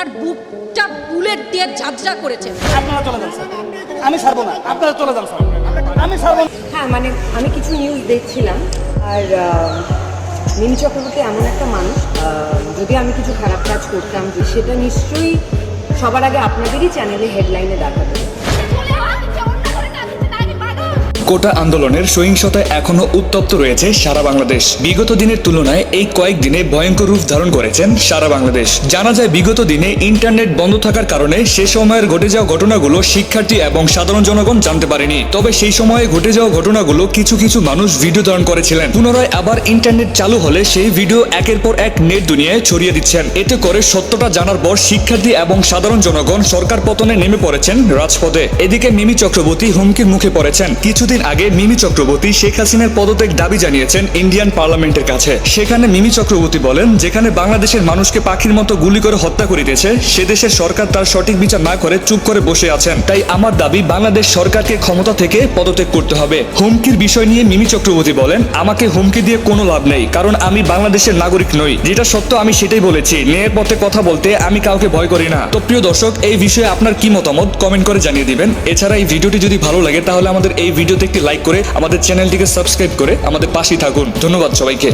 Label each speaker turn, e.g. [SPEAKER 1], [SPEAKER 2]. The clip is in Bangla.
[SPEAKER 1] আর বুকটা বুলেট দিয়ে ঝাঁঝরা করেছে।
[SPEAKER 2] আপনারা চলে যান স্যার। আমি ছাড়বো না। আপনারা চলে যান স্যার। আমি ছাড়বো
[SPEAKER 3] হ্যাঁ মানে আমি কিছু নিউজ দেখছিলাম। আর মিমি চক্রবর্তী এমন একটা মানুষ যদি আমি কিছু খারাপ কাজ করতাম যে সেটা নিশ্চয়ই সবার আগে আপনাদেরই চ্যানেলে হেডলাইনে দেখাবে।
[SPEAKER 4] কোটা আন্দোলনের সহিংসতায় এখনও উত্তপ্ত রয়েছে সারা বাংলাদেশ। বিগত দিনের তুলনায় এই কয়েকদিনে ভয়ঙ্কর রূপ ধারণ করেছেন সারা বাংলাদেশ। জানা যায়, বিগত দিনে ইন্টারনেট বন্ধ থাকার কারণে সে সময়ের ঘটে যাওয়া ঘটনাগুলো শিক্ষার্থী এবং সাধারণ জনগণ জানতে পারেনি। তবে সেই সময়ে ঘটে যাওয়া ঘটনাগুলো কিছু কিছু মানুষ ভিডিও ধারণ করেছিলেন। পুনরায় আবার ইন্টারনেট চালু হলে সেই ভিডিও একের পর এক নেট দুনিয়ায় ছড়িয়ে দিচ্ছেন। এতে করে সত্যটা জানার পর শিক্ষার্থী এবং সাধারণ জনগণ সরকার পতনে নেমে পড়েছেন রাজপথে। এদিকে মিমি চক্রবর্তী হুমকির মুখে পড়েছেন। কিছুদিন আগে মিমি চক্রবর্তী শেখ হাসিনার পদত্যাগ দাবি জানিয়েছেন ইন্ডিয়ান পার্লামেন্টের কাছে। সেখানে মিমি চক্রবর্তী বলেন, যেখানে বাংলাদেশের মানুষকে পাখির মতো গুলি করে হত্যা করিতেছে সে দেশের সরকার তার সঠিক বিচার না করে চুপ করে বসে আছেন। তাই আমার দাবি, বাংলাদেশ সরকারকে ক্ষমতা থেকে পদত্যাগ করতে হবে। হুমকির বিষয় নিয়ে মিমি চক্রবর্তী বলেন, আমাকে হুমকি দিয়ে কোনো লাভ নেই, কারণ আমি বাংলাদেশের নাগরিক নই। যেটা সত্য, আমি সেটাই বলেছি। ন্যায়ের পথে কথা বলতে আমি কাউকে ভয় করি না। তো প্রিয় দর্শক, এই বিষয়ে আপনার কি মতামত, কমেন্ট করে জানিয়ে দিবেন। এছাড়া এই ভিডিওটি যদি ভালো লাগে, তাহলে আমাদের এই একটি লাইক করে আমাদের চ্যানেলটিকে সাবস্ক্রাইব করে আমাদের পাশেই থাকুন। ধন্যবাদ সবাইকে।